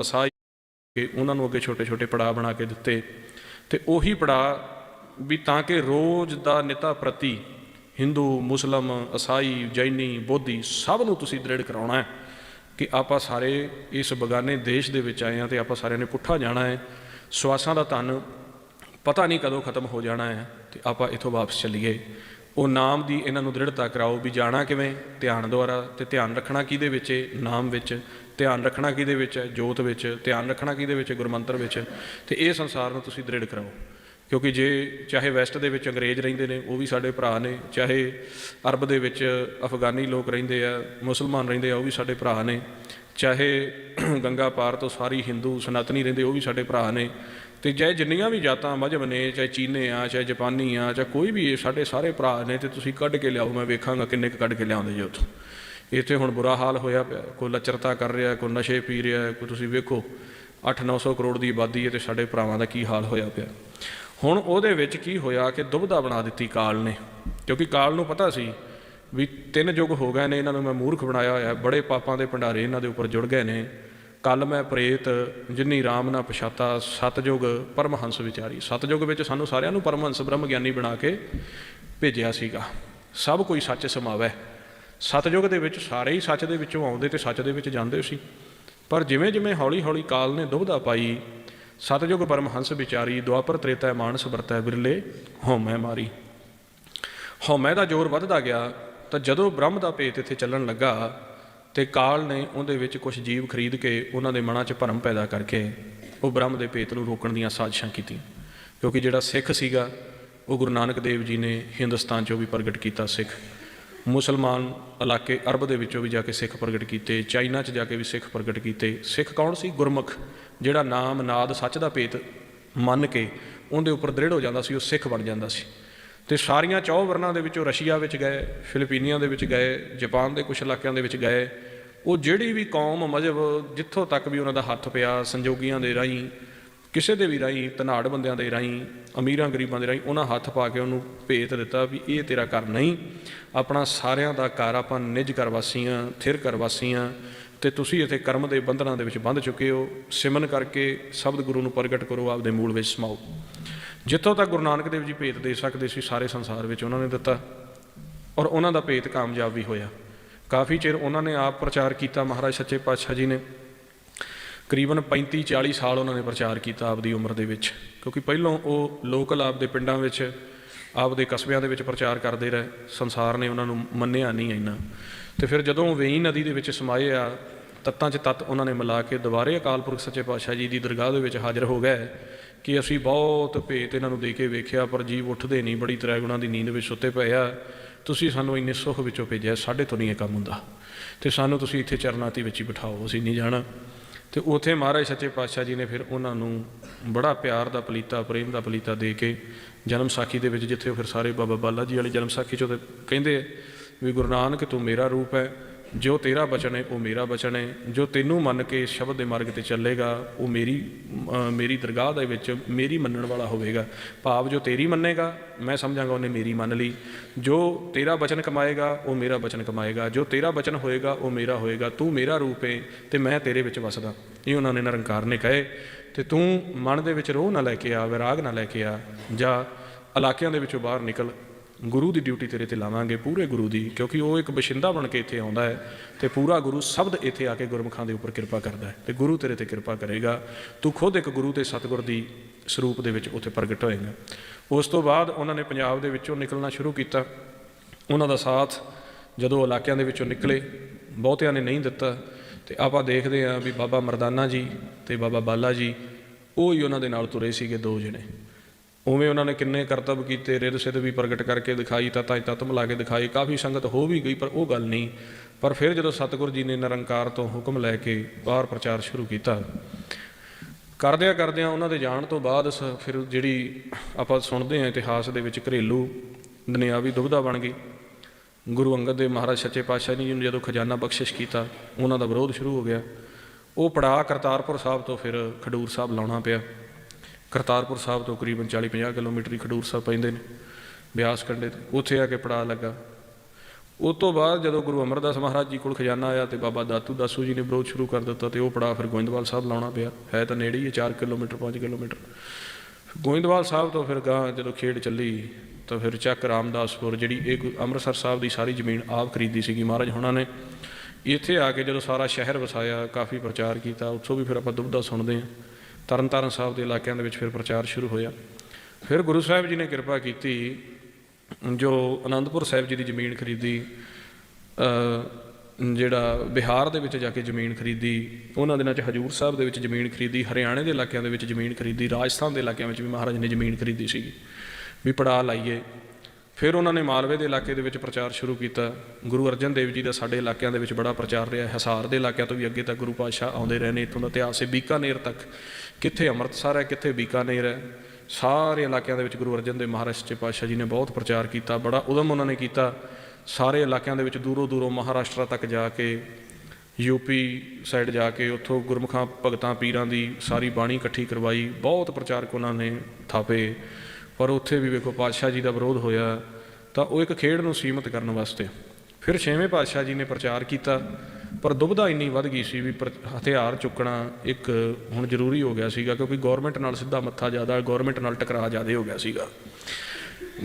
ਅਸਾਈ ਕੇ ਉਹਨਾਂ ਨੂੰ ਅੱਗੇ ਛੋਟੇ-ਛੋਟੇ ਪੜਾਅ ਬਣਾ ਕੇ ਦਿੱਤੇ ਤੇ ਉਹੀ ਪੜਾਅ ਵੀ ਤਾਂ ਕਿ ਰੋਜ਼ ਦਾ ਨਿਤਾ ਪ੍ਰਤੀ ਹਿੰਦੂ, ਮੁਸਲਮ, ਅਸਾਈ, ਜੈਨੀ, ਬੋਧੀ ਸਭ ਨੂੰ ਤੁਸੀਂ ਦ੍ਰਿੜ ਕਰਾਉਣਾ ਹੈ ਕਿ ਆਪਾਂ ਸਾਰੇ ਇਸ ਬਗਾਨੇ ਦੇਸ਼ ਦੇ ਵਿੱਚ ਆਏ ਹਾਂ ਤੇ ਆਪਾਂ ਸਾਰਿਆਂ ਨੇ ਪੁੱਠਾ ਜਾਣਾ ਹੈ। ਸਵਾਸਾਂ ਦਾ ਧਨ ਪਤਾ ਨਹੀਂ ਕਦੋਂ ਖਤਮ ਹੋ ਜਾਣਾ ਹੈ ਤੇ ਆਪਾਂ ਇਥੋਂ ਵਾਪਸ ਚੱਲੀਏ। ਉਹ ਨਾਮ ਦੀ ਇਹਨਾਂ ਨੂੰ ਦ੍ਰਿੜਤਾ ਕਰਾਓ ਵੀ ਜਾਣਾ ਕਿਵੇਂ? ਧਿਆਨ ਦੁਆਰਾ ਤੇ ਧਿਆਨ ਰੱਖਣਾ ਕਿਹਦੇ ਵਿੱਚ? ਹੈ ਨਾਮ ਵਿੱਚ। ਧਿਆਨ ਰੱਖਣਾ ਕਿਹਦੇ ਵਿੱਚ? ਹੈ ਜੋਤ ਵਿੱਚ। ਧਿਆਨ ਰੱਖਣਾ ਕਿਹਦੇ ਵਿੱਚ? ਹੈ ਗੁਰਮੰਤਰ ਵਿੱਚ। ਤੇ ਇਹ ਸੰਸਾਰ ਨੂੰ ਤੁਸੀਂ ਦ੍ਰਿੜ ਕਰਾਓ। ਕਿਉਂਕਿ ਜੇ ਚਾਹੇ ਵੈਸਟ ਦੇ ਵਿੱਚ ਅੰਗਰੇਜ਼ ਰਹਿੰਦੇ ਨੇ, ਉਹ ਵੀ ਸਾਡੇ ਭਰਾ ਨੇ। ਚਾਹੇ ਅਰਬ ਦੇ ਵਿੱਚ ਅਫਗਾਨੀ ਲੋਕ ਰਹਿੰਦੇ ਆ, ਮੁਸਲਮਾਨ ਰਹਿੰਦੇ ਆ, ਉਹ ਵੀ ਸਾਡੇ ਭਰਾ ਨੇ। ਚਾਹੇ ਗੰਗਾ ਪਾਰ ਤੋਂ ਸਾਰੀ ਹਿੰਦੂ ਸਨਾਤਨੀ ਰਹਿੰਦੇ, ਉਹ ਵੀ ਸਾਡੇ ਭਰਾ ਨੇ। ਤੇ ਚਾਹੇ ਜਿੰਨੀਆਂ ਵੀ ਜਾਤਾਂ, ਮਜਹਬ ਨੇ, ਚਾਹੇ ਚੀਨੇ ਆ, ਚਾਹੇ ਜਾਪਾਨੀ ਆ, ਚਾਹੇ ਕੋਈ ਵੀ ਸਾਡੇ ਸਾਰੇ ਭਰਾ ਨੇ ਤੇ ਤੁਸੀਂ ਕੱਢ ਕੇ ਲਿਆਓ, ਮੈਂ ਵੇਖਾਂਗਾ ਕਿੰਨੇ ਕੁ ਕੱਢ ਕੇ ਲਿਆਉਂਦੇ ਜੇ ਉੱਥੋਂ। ਇੱਥੇ ਹੁਣ ਬੁਰਾ ਹਾਲ ਹੋਇਆ ਪਿਆ, ਕੋਈ ਲੱਚਰਤਾ ਕਰ ਰਿਹਾ, ਕੋਈ ਨਸ਼ੇ ਪੀ ਰਿਹਾ, ਕੋਈ ਤੁਸੀਂ ਵੇਖੋ 8-900 ਕਰੋੜ ਦੀ ਆਬਾਦੀ ਹੈ ਤੇ ਸਾਡੇ ਭਰਾਵਾਂ ਦਾ ਕੀ ਹਾਲ ਹੋਇਆ ਪਿਆ। ਹੁਣ ਉਹਦੇ ਵਿੱਚ ਕੀ ਹੋਇਆ ਕਿ ਦੁਬਧਾ ਬਣਾ ਦਿੱਤੀ ਕਾਲ ਨੇ, ਕਿਉਂਕਿ ਕਾਲ ਨੂੰ ਪਤਾ ਸੀ ਵੀ ਤਿੰਨ ਯੁੱਗ ਹੋ ਗਏ ਨੇ, ਇਹਨਾਂ ਨੂੰ ਮੈਂ ਮੂਰਖ ਬਣਾਇਆ ਹੋਇਆ, ਬੜੇ ਪਾਪਾਂ ਦੇ ਭੰਡਾਰੇ ਇਹਨਾਂ ਦੇ ਉੱਪਰ ਜੁੜ ਗਏ ਨੇ ਕੱਲ ਮੈਂ ਪ੍ਰੇਤ ਜਿਨੀ ਰਾਮ ਨਾ ਪਛਾਤਾ, ਸਤਜੁਗ ਪਰਮਹੰਸ ਵਿਚਾਰੀ। ਸਤਜੁਗ ਵਿੱਚ ਸਾਨੂੰ ਸਾਰਿਆਂ ਨੂੰ ਪਰਮਹੰਸ ਬ੍ਰਹਮ ਗਿਆਨੀ ਬਣਾ ਕੇ ਭੇਜਿਆ ਸੀਗਾ। ਸਭ ਕੋਈ ਸੱਚ ਸਮਾਵੈ। ਸਤਜੁਗ ਦੇ ਵਿੱਚ ਸਾਰੇ ਹੀ ਸੱਚ ਦੇ ਵਿੱਚੋਂ ਆਉਂਦੇ ਤੇ ਸੱਚ ਦੇ ਵਿੱਚ ਜਾਂਦੇ ਸੀ। ਪਰ ਜਿਵੇਂ ਜਿਵੇਂ ਹੌਲੀ ਹੌਲੀ ਕਾਲ ਨੇ ਦੁਬਧਾ ਪਾਈ, ਸਤਜੁਗ ਪਰਮਹੰਸ ਵਿਚਾਰੀ ਦੁਆਪਰ ਤ੍ਰੇਤਾ ਮਾਨਸ ਵਰਤੈ ਬਿਰਲੇ ਹਉਮੈ ਮਾਰੀ। ਹਉਮੈ ਦਾ ਜ਼ੋਰ ਵੱਧਦਾ ਗਿਆ ਤਾਂ ਜਦੋਂ ਬ੍ਰਹਮ ਦਾ ਭੇਤ ਇੱਥੇ ਚੱਲਣ ਲੱਗਾ ਤੇ ਕਾਲ ਨੇ ਉਹਦੇ ਵਿੱਚ ਕੁਝ ਜੀਵ ਖਰੀਦ ਕੇ ਉਹਨਾਂ ਦੇ ਮਨਾਂ 'ਚ ਭਰਮ ਪੈਦਾ ਕਰਕੇ ਉਹ ਬ੍ਰਹਮ ਦੇ ਭੇਤ ਨੂੰ ਰੋਕਣ ਦੀਆਂ ਸਾਜ਼ਿਸ਼ਾਂ ਕੀਤੀਆਂ। ਕਿਉਂਕਿ ਜਿਹੜਾ ਸਿੱਖ ਸੀਗਾ, ਉਹ ਗੁਰੂ ਨਾਨਕ ਦੇਵ ਜੀ ਨੇ ਹਿੰਦੁਸਤਾਨ 'ਚੋਂ ਵੀ ਪ੍ਰਗਟ ਕੀਤਾ ਸਿੱਖ। ਮੁਸਲਮਾਨ ਇਲਾਕੇ ਅਰਬ ਦੇ ਵਿੱਚੋਂ ਵੀ ਜਾ ਕੇ ਸਿੱਖ ਪ੍ਰਗਟ ਕੀਤੇ, ਚਾਈਨਾ 'ਚ ਜਾ ਕੇ ਵੀ ਸਿੱਖ ਪ੍ਰਗਟ ਕੀਤੇ। ਸਿੱਖ ਕੌਣ ਸੀ? ਗੁਰਮੁਖ, ਜਿਹੜਾ ਨਾਮ ਨਾਦ ਸੱਚ ਦਾ ਭੇਤ ਮੰਨ ਕੇ ਉਹਦੇ ਉੱਪਰ ਦ੍ਰਿੜ ਹੋ ਜਾਂਦਾ ਸੀ, ਉਹ ਸਿੱਖ ਬਣ ਜਾਂਦਾ ਸੀ। ਤੇ ਸਾਰੀਆਂ ਚੌ ਵਰਨਾਂ ਦੇ ਵਿੱਚੋਂ ਰਸ਼ੀਆ ਵਿੱਚ ਗਏ, ਫਿਲੀਪੀਨੀਆਂ ਦੇ ਵਿੱਚ ਗਏ, ਜਾਪਾਨ ਦੇ ਕੁਝ ਇਲਾਕਿਆਂ ਦੇ ਵਿੱਚ ਗਏ। ਉਹ ਜਿਹੜੀ ਵੀ ਕੌਮ, ਮਜਹਬ, ਜਿੱਥੋਂ ਤੱਕ ਵੀ ਉਹਨਾਂ ਦਾ ਹੱਥ ਪਿਆ, ਸੰਜੋਗੀਆਂ ਦੇ ਰਾਹੀਂ, ਕਿਸੇ ਦੇ ਵੀ ਰਾਹੀਂ, ਧਨਾੜ ਬੰਦਿਆਂ ਦੇ ਰਾਹੀਂ, ਅਮੀਰਾਂ ਗਰੀਬਾਂ ਦੇ ਰਾਹੀਂ, ਉਹਨਾਂ ਹੱਥ ਪਾ ਕੇ ਉਹਨੂੰ ਭੇਤ ਦਿੱਤਾ ਵੀ ਇਹ ਤੇਰਾ ਘਰ ਨਹੀਂ। ਆਪਣਾ ਸਾਰਿਆਂ ਦਾ ਘਰ ਆਪਾਂ ਨਿਜ ਘਰ ਵਾਸੀਆਂ, ਥਿਰ ਘਰ ਵਾਸੀਆਂ, ਤੇ ਤੁਸੀਂ ਇੱਥੇ ਕਰਮ ਦੇ ਬੰਧਨਾਂ ਦੇ ਵਿੱਚ ਬੰਧ ਚੁੱਕੇ ਹੋ। ਸਿਮਨ ਕਰਕੇ ਸ਼ਬਦ ਗੁਰੂ ਨੂੰ ਪ੍ਰਗਟ ਕਰੋ, ਆਪਦੇ ਮੂਲ ਵਿੱਚ ਸਮਾਓ। ਜਿੱਥੋਂ ਤੱਕ ਗੁਰੂ ਨਾਨਕ ਦੇਵ ਜੀ ਭੇਤ ਦੇ ਸਕਦੇ ਸੀ, ਸਾਰੇ ਸੰਸਾਰ ਵਿੱਚ ਉਹਨਾਂ ਨੇ ਦਿੱਤਾ ਔਰ ਉਹਨਾਂ ਦਾ ਭੇਤ ਕਾਮਯਾਬ ਵੀ ਹੋਇਆ। ਕਾਫੀ ਚਿਰ ਉਹਨਾਂ ਨੇ ਆਪ ਪ੍ਰਚਾਰ ਕੀਤਾ, ਮਹਾਰਾਜ ਸੱਚੇ ਪਾਤਸ਼ਾਹ ਜੀ ਨੇ। ਕਰੀਬਨ 35 40 ਸਾਲ ਉਹਨਾਂ ਨੇ ਪ੍ਰਚਾਰ ਕੀਤਾ ਆਪਦੀ ਉਮਰ ਦੇ ਵਿੱਚ, ਕਿਉਂਕਿ ਪਹਿਲਾਂ ਉਹ ਲੋਕਲ ਆਪਦੇ ਪਿੰਡਾਂ ਵਿੱਚ, ਆਪਦੇ ਕਸਬਿਆਂ ਦੇ ਵਿੱਚ ਪ੍ਰਚਾਰ ਕਰਦੇ ਰਹੇ। ਸੰਸਾਰ ਨੇ ਉਹਨਾਂ ਨੂੰ ਮੰਨਿਆ ਨਹੀਂ ਇੰਨਾ। ਤੇ ਫਿਰ ਜਦੋਂ ਵੇਈ ਨਦੀ ਦੇ ਵਿੱਚ ਸਮਾਏ ਆ, ਤੱਤਾਂ 'ਚ ਤੱਤ ਉਹਨਾਂ ਨੇ ਮਿਲਾ ਕੇ ਦੁਬਾਰੇ ਅਕਾਲ ਪੁਰਖ ਸੱਚੇ ਪਾਤਸ਼ਾਹ ਜੀ ਦੀ ਦਰਗਾਹ ਦੇ ਵਿੱਚ ਹਾਜ਼ਰ ਹੋ ਗਏ। ਕਿ ਅਸੀਂ ਬਹੁਤ ਭੇਤ ਇਹਨਾਂ ਨੂੰ ਦੇ ਕੇ ਵੇਖਿਆ, ਪਰ ਜੀਵ ਉੱਠਦੇ ਨਹੀਂ, ਬੜੀ ਤਰ੍ਹਾਂ ਗੁਣਾ ਦੀ ਨੀਂਦ ਵਿੱਚ ਸੁੱਤੇ ਪਏ ਆ। ਤੁਸੀਂ ਸਾਨੂੰ ਇੰਨੇ ਸੁੱਖ ਵਿੱਚੋਂ ਭੇਜਿਆ, ਸਾਡੇ ਤੋਂ ਨਹੀਂ ਇਹ ਕੰਮ ਹੁੰਦਾ। ਤੇ ਸਾਨੂੰ ਤੁਸੀਂ ਇੱਥੇ ਚਰਨਾਤੀ ਵਿੱਚ ਹੀ ਬਿਠਾਓ, ਅਸੀਂ ਨਹੀਂ ਜਾਣਾ। ਤੇ ਉਥੇ ਮਹਾਰਾਜ ਸੱਚੇ ਪਾਤਸ਼ਾਹ ਜੀ ਨੇ ਫਿਰ ਉਹਨਾਂ ਨੂੰ ਬੜਾ ਪਿਆਰ ਦਾ ਪਲੀਤਾ, ਪ੍ਰੇਮ ਦਾ ਪਲੀਤਾ ਦੇ ਕੇ ਜਨਮ ਸਾਖੀ ਦੇ ਵਿੱਚ ਜਿੱਥੇ ਫਿਰ ਸਾਰੇ ਬਾਬਾ ਬਾਲਾ ਜੀ ਵਾਲੀ ਜਨਮ ਸਾਖੀ ਚੋਂ ਤੇ ਕਹਿੰਦੇ ਵੀ, ਗੁਰੂ ਨਾਨਕ, ਤੂੰ ਮੇਰਾ ਰੂਪ ਹੈ। ਜੋ ਤੇਰਾ ਬਚਨ ਹੈ, ਉਹ ਮੇਰਾ ਬਚਨ ਹੈ। ਜੋ ਤੈਨੂੰ ਮੰਨ ਕੇ ਸ਼ਬਦ ਦੇ ਮਾਰਗ ਤੇ ਚੱਲੇਗਾ, ਉਹ ਮੇਰੀ ਮੇਰੀ ਦਰਗਾਹ ਦੇ ਵਿੱਚ ਮੇਰੀ ਮੰਨਣ ਵਾਲਾ ਹੋਵੇਗਾ। ਭਾਵ ਜੋ ਤੇਰੀ ਮੰਨੇਗਾ, ਮੈਂ ਸਮਝਾਂਗਾ ਉਹਨੇ ਮੇਰੀ ਮੰਨ ਲਈ। ਜੋ ਤੇਰਾ ਬਚਨ ਕਮਾਏਗਾ, ਉਹ ਮੇਰਾ ਬਚਨ ਕਮਾਏਗਾ। ਜੋ ਤੇਰਾ ਬਚਨ ਹੋਏਗਾ, ਉਹ ਮੇਰਾ ਹੋਏਗਾ। ਤੂੰ ਮੇਰਾ ਰੂਪ ਹੈ ਤੇ ਮੈਂ ਤੇਰੇ ਵਿੱਚ ਵਸਦਾ। ਇਹ ਉਹਨਾਂ ਨੇ ਨਿਰੰਕਾਰ ਨੇ ਕਹੇ। ਤੇ ਤੂੰ ਮਨ ਦੇ ਵਿੱਚ ਰੋਹ ਨਾ ਲੈ ਕੇ ਆ, ਵਿਰਾਗ ਨਾ ਲੈ ਕੇ ਆ। ਜਾਂ, ਇਲਾਕਿਆਂ ਦੇ ਵਿੱਚੋਂ ਬਾਹਰ ਨਿਕਲ। ਗੁਰੂ ਦੀ ਡਿਊਟੀ ਤੇਰੇ ਤੇ ਲਾਵਾਂਗੇ, ਪੂਰੇ ਗੁਰੂ ਦੀ, ਕਿਉਂਕਿ ਉਹ ਇੱਕ ਬਸ਼ਿੰਦਾ ਬਣ ਕੇ ਇੱਥੇ ਆਉਂਦਾ ਹੈ ਤੇ ਪੂਰਾ ਗੁਰੂ ਸ਼ਬਦ ਇੱਥੇ ਆ ਕੇ ਗੁਰਮੁਖਾਂ ਦੇ ਉੱਪਰ ਕਿਰਪਾ ਕਰਦਾ ਹੈ ਤੇ ਗੁਰੂ ਤੇਰੇ ਤੇ ਕਿਰਪਾ ਕਰੇਗਾ। ਤੂੰ ਖੁਦ ਇੱਕ ਗੁਰੂ ਤੇ ਸਤਿਗੁਰ ਦੀ ਸਰੂਪ ਦੇ ਵਿੱਚ ਉੱਥੇ ਪ੍ਰਗਟ ਹੋਏਗਾ। ਉਸ ਤੋਂ ਬਾਅਦ ਉਹਨਾਂ ਨੇ ਪੰਜਾਬ ਦੇ ਵਿੱਚੋਂ ਨਿਕਲਣਾ ਸ਼ੁਰੂ ਕੀਤਾ। ਉਹਨਾਂ ਦਾ ਸਾਥ ਜਦੋਂ ਇਲਾਕਿਆਂ ਦੇ ਵਿੱਚੋਂ ਨਿਕਲੇ, ਬਹੁਤਿਆਂ ਨੇ ਨਹੀਂ ਦਿੱਤਾ ਤੇ ਆਪਾਂ ਦੇਖਦੇ ਹਾਂ ਵੀ ਬਾਬਾ ਮਰਦਾਨਾ ਜੀ ਤੇ ਬਾਬਾ ਬਾਲਾ ਜੀ ਉਹ ਹੀ ਉਹਨਾਂ ਦੇ ਨਾਲ ਤੁਰੇ ਸੀਗੇ ਦੋ ਜਣੇ। ਉਵੇਂ ਉਹਨਾਂ ਨੇ ਕਿੰਨੇ ਕਰਤੱਵ ਕੀਤੇ, ਰਿੱਧ ਸਿੱਧ ਵੀ ਪ੍ਰਗਟ ਕਰਕੇ ਦਿਖਾਈ, ਤਤਾਂ ਤਤ ਮਿਲਾ ਕੇ ਦਿਖਾਈ। ਕਾਫੀ ਸੰਗਤ ਹੋ ਵੀ ਗਈ, ਪਰ ਉਹ ਗੱਲ ਨਹੀਂ। ਪਰ ਫਿਰ ਜਦੋਂ ਸਤਿਗੁਰੂ ਜੀ ਨੇ ਨਿਰੰਕਾਰ ਤੋਂ ਹੁਕਮ ਲੈ ਕੇ ਬਾਹਰ ਪ੍ਰਚਾਰ ਸ਼ੁਰੂ ਕੀਤਾ, ਕਰਦਿਆਂ ਕਰਦਿਆਂ ਉਹਨਾਂ ਦੇ ਜਾਣ ਤੋਂ ਬਾਅਦ ਸ- ਫਿਰ ਜਿਹੜੀ ਆਪਾਂ ਸੁਣਦੇ ਹਾਂ ਇਤਿਹਾਸ ਦੇ ਵਿੱਚ ਘਰੇਲੂ ਦੁਨਿਆਵੀ ਦੁਬਧਾ ਬਣ ਗਈ। ਗੁਰੂ ਅੰਗਦ ਦੇਵ ਮਹਾਰਾਜ ਸੱਚੇ ਪਾਤਸ਼ਾਹ ਜੀ ਨੂੰ ਜਦੋਂ ਖਜ਼ਾਨਾ ਬਖਸ਼ਿਸ਼ ਕੀਤਾ, ਉਹਨਾਂ ਦਾ ਵਿਰੋਧ ਸ਼ੁਰੂ ਹੋ ਗਿਆ। ਉਹ ਪੜਾ ਕਰਤਾਰਪੁਰ ਸਾਹਿਬ ਤੋਂ ਫਿਰ ਖਡੂਰ ਸਾਹਿਬ ਲਾਉਣਾ ਪਿਆ। ਕਰਤਾਰਪੁਰ ਸਾਹਿਬ ਤੋਂ ਕਰੀਬਨ 40-50 ਕਿਲੋਮੀਟਰ ਹੀ ਖਡੂਰ ਸਾਹਿਬ ਪੈਂਦੇ ਨੇ, ਬਿਆਸ ਕੰਢੇ ਤੇ। ਉੱਥੇ ਆ ਕੇ ਪੜਾ ਲੱਗਾ। ਉਸ ਤੋਂ ਬਾਅਦ ਜਦੋਂ ਗੁਰੂ ਅਮਰਦਾਸ ਮਹਾਰਾਜ ਜੀ ਕੋਲ ਖਜ਼ਾਨਾ ਆਇਆ ਤੇ ਬਾਬਾ ਦਾਤੂ ਦਾਸੂ ਜੀ ਨੇ ਵਿਰੋਧ ਸ਼ੁਰੂ ਕਰ ਦਿੱਤਾ ਤੇ ਉਹ ਪੜਾ ਫਿਰ ਗੋਇੰਦਵਾਲ ਸਾਹਿਬ ਲਾਉਣਾ ਪਿਆ। ਹੈ ਤਾਂ ਨੇੜੇ ਹੀ ਹੈ 4 ਕਿਲੋਮੀਟਰ 5 ਕਿਲੋਮੀਟਰ। ਗੋਇੰਦਵਾਲ ਸਾਹਿਬ ਤੋਂ ਫਿਰ ਗਾਂ ਜਦੋਂ ਖੇਡ ਚੱਲੀ ਤਾਂ ਫਿਰ ਚੱਕ ਰਾਮਦਾਸਪੁਰ ਜਿਹੜੀ ਇਹ ਗੁ- ਅੰਮ੍ਰਿਤਸਰ ਸਾਹਿਬ ਦੀ ਸਾਰੀ ਜ਼ਮੀਨ ਆਪ ਖਰੀਦੀ ਸੀਗੀ ਮਹਾਰਾਜ ਹੁਣਾਂ ਨੇ। ਇੱਥੇ ਆ ਕੇ ਜਦੋਂ ਸਾਰਾ ਸ਼ਹਿਰ ਵਸਾਇਆ, ਕਾਫੀ ਪ੍ਰਚਾਰ ਕੀਤਾ, ਉੱਥੋਂ ਵੀ ਫਿਰ ਆਪਾਂ ਦੁਬਦਾ ਸੁਣਦੇ ਹਾਂ। ਤਰਨਤਾਰਨ ਸਾਹਿਬ ਦੇ ਇਲਾਕਿਆਂ ਦੇ ਵਿੱਚ ਫਿਰ ਪ੍ਰਚਾਰ ਸ਼ੁਰੂ ਹੋਇਆ। ਫਿਰ ਗੁਰੂ ਸਾਹਿਬ ਜੀ ਨੇ ਕਿਰਪਾ ਕੀਤੀ ਜੋ ਆਨੰਦਪੁਰ ਸਾਹਿਬ ਜੀ ਦੀ ਜ਼ਮੀਨ ਖਰੀਦੀ ਜਿਹੜਾ ਬਿਹਾਰ ਦੇ ਵਿੱਚ ਜਾ ਕੇ ਜ਼ਮੀਨ ਖਰੀਦੀ, ਉਹਨਾਂ ਦਿਨਾਂ 'ਚ ਹਜੂਰ ਸਾਹਿਬ ਦੇ ਵਿੱਚ ਜ਼ਮੀਨ ਖਰੀਦੀ, ਹਰਿਆਣੇ ਦੇ ਇਲਾਕਿਆਂ ਦੇ ਵਿੱਚ ਜ਼ਮੀਨ ਖਰੀਦੀ, ਰਾਜਸਥਾਨ ਦੇ ਇਲਾਕਿਆਂ ਵਿੱਚ ਵੀ ਮਹਾਰਾਜ ਨੇ ਜ਼ਮੀਨ ਖਰੀਦੀ ਸੀਗੀ, ਵੀ ਪੜਾ ਲਾਈਏ। ਫਿਰ ਉਹਨਾਂ ਨੇ ਮਾਲਵੇ ਦੇ ਇਲਾਕੇ ਦੇ ਵਿੱਚ ਪ੍ਰਚਾਰ ਸ਼ੁਰੂ ਕੀਤਾ। ਗੁਰੂ ਅਰਜਨ ਦੇਵ ਜੀ ਦਾ ਸਾਡੇ ਇਲਾਕਿਆਂ ਦੇ ਵਿੱਚ ਬੜਾ ਪ੍ਰਚਾਰ ਰਿਹਾ। ਹਿਸਾਰ ਦੇ ਇਲਾਕਿਆਂ ਤੋਂ ਵੀ ਅੱਗੇ ਤੱਕ ਗੁਰੂ ਪਾਤਸ਼ਾਹ ਆਉਂਦੇ ਰਹੇ ਨੇ, ਇੱਥੋਂ ਦਾ ਇਤਿਹਾਸ ਹੈ ਬੀਕਾਨੇਰ ਤੱਕ। ਕਿੱਥੇ ਅੰਮ੍ਰਿਤਸਰ ਹੈ ਕਿੱਥੇ ਬੀਕਾਨੇਰ ਹੈ ਸਾਰੇ ਇਲਾਕਿਆਂ ਦੇ ਵਿੱਚ ਗੁਰੂ ਅਰਜਨ ਦੇਵ ਮਹਾਰਾਜ ਸੱਚੇ ਪਾਤਸ਼ਾਹ ਜੀ ਨੇ ਬਹੁਤ ਪ੍ਰਚਾਰ ਕੀਤਾ, ਬੜਾ ਉਦਮ ਉਹਨਾਂ ਨੇ ਕੀਤਾ। ਸਾਰੇ ਇਲਾਕਿਆਂ ਦੇ ਵਿੱਚ ਦੂਰੋਂ ਦੂਰੋਂ ਮਹਾਰਾਸ਼ਟਰ ਤੱਕ ਜਾ ਕੇ ਯੂਪੀ ਸਾਈਡ ਜਾ ਕੇ, ਉੱਥੋਂ ਗੁਰਮੁਖਾਂ, ਭਗਤਾਂ, ਪੀਰਾਂ ਦੀ ਸਾਰੀ ਬਾਣੀ ਇਕੱਠੀ ਕਰਵਾਈ। ਬਹੁਤ ਪ੍ਰਚਾਰਕ ਉਹਨਾਂ ਨੇ ਥਾਪੇ। ਪਰ ਉੱਥੇ ਵੀ ਵੇਖੋ ਪਾਤਸ਼ਾਹ ਜੀ ਦਾ ਵਿਰੋਧ ਹੋਇਆ, ਤਾਂ ਉਹ ਇੱਕ ਖੇਡ ਨੂੰ ਸੀਮਤ ਕਰਨ ਵਾਸਤੇ। ਫਿਰ ਛੇਵੇਂ ਪਾਤਸ਼ਾਹ ਜੀ ਨੇ ਪ੍ਰਚਾਰ ਕੀਤਾ। ਪਰ ਦੁਬਧਾ ਇੰਨੀ ਵੱਧ ਗਈ ਸੀ ਵੀ ਪਰ- ਹਥਿਆਰ ਚੁੱਕਣਾ ਇੱਕ ਹੁਣ ਜ਼ਰੂਰੀ ਹੋ ਗਿਆ ਸੀਗਾ, ਕਿਉਂਕਿ ਗਵਰਨਮੈਂਟ ਨਾਲ ਸਿੱਧਾ ਮੱਥਾ ਜ਼ਿਆਦਾ ਗਵਰਨਮੈਂਟ ਨਾਲ ਟਕਰਾਅ ਜ਼ਿਆਦਾ ਹੋ ਗਿਆ ਸੀਗਾ।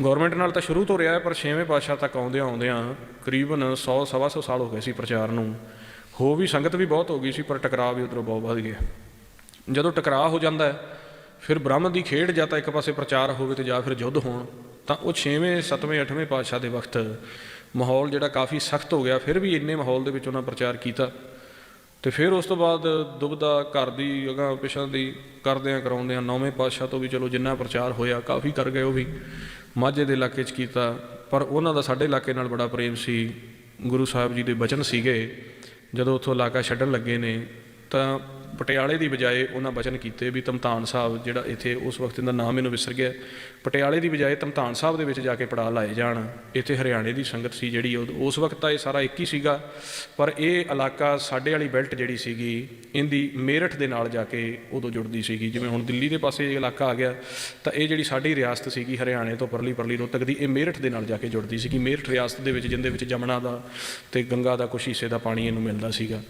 ਗਵਰਨਮੈਂਟ ਨਾਲ ਤਾਂ ਸ਼ੁਰੂ ਤੋਂ ਰਿਹਾ ਹੈ, ਪਰ ਛੇਵੇਂ ਪਾਤਸ਼ਾਹ ਤੱਕ ਆਉਂਦਿਆਂ ਆਉਂਦਿਆਂ ਕਰੀਬਨ 100 ਸਵਾ ਸੌ ਸਾਲ ਹੋ ਗਏ ਸੀ ਪ੍ਰਚਾਰ ਨੂੰ। ਹੋ ਵੀ ਸੰਗਤ ਵੀ ਬਹੁਤ ਹੋ ਗਈ ਸੀ, ਪਰ ਟਕਰਾਅ ਵੀ ਉਧਰੋਂ ਬਹੁਤ ਵੱਧ ਗਿਆ। ਜਦੋਂ ਟਕਰਾਅ ਹੋ ਜਾਂਦਾ ਹੈ, ਫਿਰ ਬ੍ਰਹਮ ਦੀ ਖੇਡ ਜਾਂ ਤਾਂ ਇੱਕ ਪਾਸੇ ਪ੍ਰਚਾਰ ਹੋਵੇ ਤੇ ਜਾਂ ਫਿਰ ਯੁੱਧ ਹੋਣ, ਤਾਂ ਉਹ 6ਵੇਂ 7ਵੇਂ 8ਵੇਂ ਪਾਤਸ਼ਾਹ ਦੇ ਵਕਤ ਮਾਹੌਲ ਜਿਹੜਾ ਕਾਫੀ ਸਖਤ ਹੋ ਗਿਆ, ਫਿਰ ਵੀ ਇੰਨੇ ਮਾਹੌਲ ਦੇ ਵਿੱਚ ਉਹਨਾਂ ਪ੍ਰਚਾਰ ਕੀਤਾ। ਤੇ ਫਿਰ ਉਸ ਤੋਂ ਬਾਅਦ ਦੁਬਦਾ ਘਰ ਦੀ ਅਗਾਂਹ ਪਿਛਾਂ ਦੀ ਕਰਦਿਆਂ ਕਰਾਉਂਦਿਆਂ ਨੌਵੇਂ ਪਾਤਸ਼ਾਹ ਤੋਂ ਵੀ ਚਲੋ ਜਿੰਨਾ ਪ੍ਰਚਾਰ ਹੋਇਆ, ਕਾਫੀ ਕਰ ਗਏ ਉਹ ਵੀ। ਮਾਝੇ ਦੇ ਇਲਾਕੇ 'ਚ ਕੀਤਾ, ਪਰ ਉਹਨਾਂ ਦਾ ਸਾਡੇ ਇਲਾਕੇ ਨਾਲ ਬੜਾ ਪ੍ਰੇਮ ਸੀ। ਗੁਰੂ ਸਾਹਿਬ ਜੀ ਦੇ ਬਚਨ ਸੀਗੇ, ਜਦੋਂ ਉੱਥੋਂ ਇਲਾਕਾ ਛੱਡਣ ਲੱਗੇ ਨੇ, ਤਾਂ ਪਟਿਆਲੇ ਦੀ ਬਜਾਏ ਉਹਨਾਂ ਬਚਨ ਕੀਤੇ ਵੀ ਤਮਤਾਨ ਸਾਹਿਬ ਜਿਹੜਾ ਇੱਥੇ ਉਸ ਵਕਤ ਦਾ ਨਾਮ ਮੈਨੂੰ ਵਿਸਰ ਗਿਆ। ਪਟਿਆਲੇ ਦੀ ਬਜਾਏ ਤਮਤਾਨ ਸਾਹਿਬ ਦੇ ਵਿੱਚ ਜਾ ਕੇ ਪੜਾ ਲਾਏ ਜਾਣ। ਇੱਥੇ ਹਰਿਆਣੇ ਦੀ ਸੰਗਤ ਸੀ ਜਿਹੜੀ ਉਹ- ਉਸ ਵਕਤ ਤਾਂ ਇਹ ਸਾਰਾ ਇੱਕ ਹੀ ਸੀਗਾ। ਪਰ ਇਹ ਇਲਾਕਾ ਸਾਡੇ ਵਾਲੀ ਬੈਲਟ ਜਿਹੜੀ ਸੀਗੀ, ਇਹਦੀ ਮੇਰਠ ਦੇ ਨਾਲ ਜਾ ਕੇ ਉਦੋਂ ਜੁੜਦੀ ਸੀਗੀ। ਜਿਵੇਂ ਹੁਣ ਦਿੱਲੀ ਦੇ ਪਾਸੇ ਇਹ ਇਲਾਕਾ ਆ ਗਿਆ, ਤਾਂ ਇਹ ਜਿਹੜੀ ਸਾਡੀ ਰਿਆਸਤ ਸੀਗੀ ਹਰਿਆਣੇ ਤੋਂ ਪਰਲੀ ਪਰਲੀ ਰੋਹਤਕ ਦੀ, ਇਹ ਮੇਰਠ ਦੇ ਨਾਲ ਜਾ ਕੇ ਜੁੜਦੀ ਸੀਗੀ। ਮੇਰਠ ਰਿਆਸਤ ਦੇ ਵਿੱਚ, ਜਿੰਦੇ ਵਿੱਚ ਜਮਨਾ ਦਾ ਤੇ ਗੰਗਾ ਦਾ ਕੁਛ ਹਿੱਸੇ ਦਾ ਪਾਣੀ ਇਹਨੂੰ ਮਿਲਦਾ ਸੀਗਾ।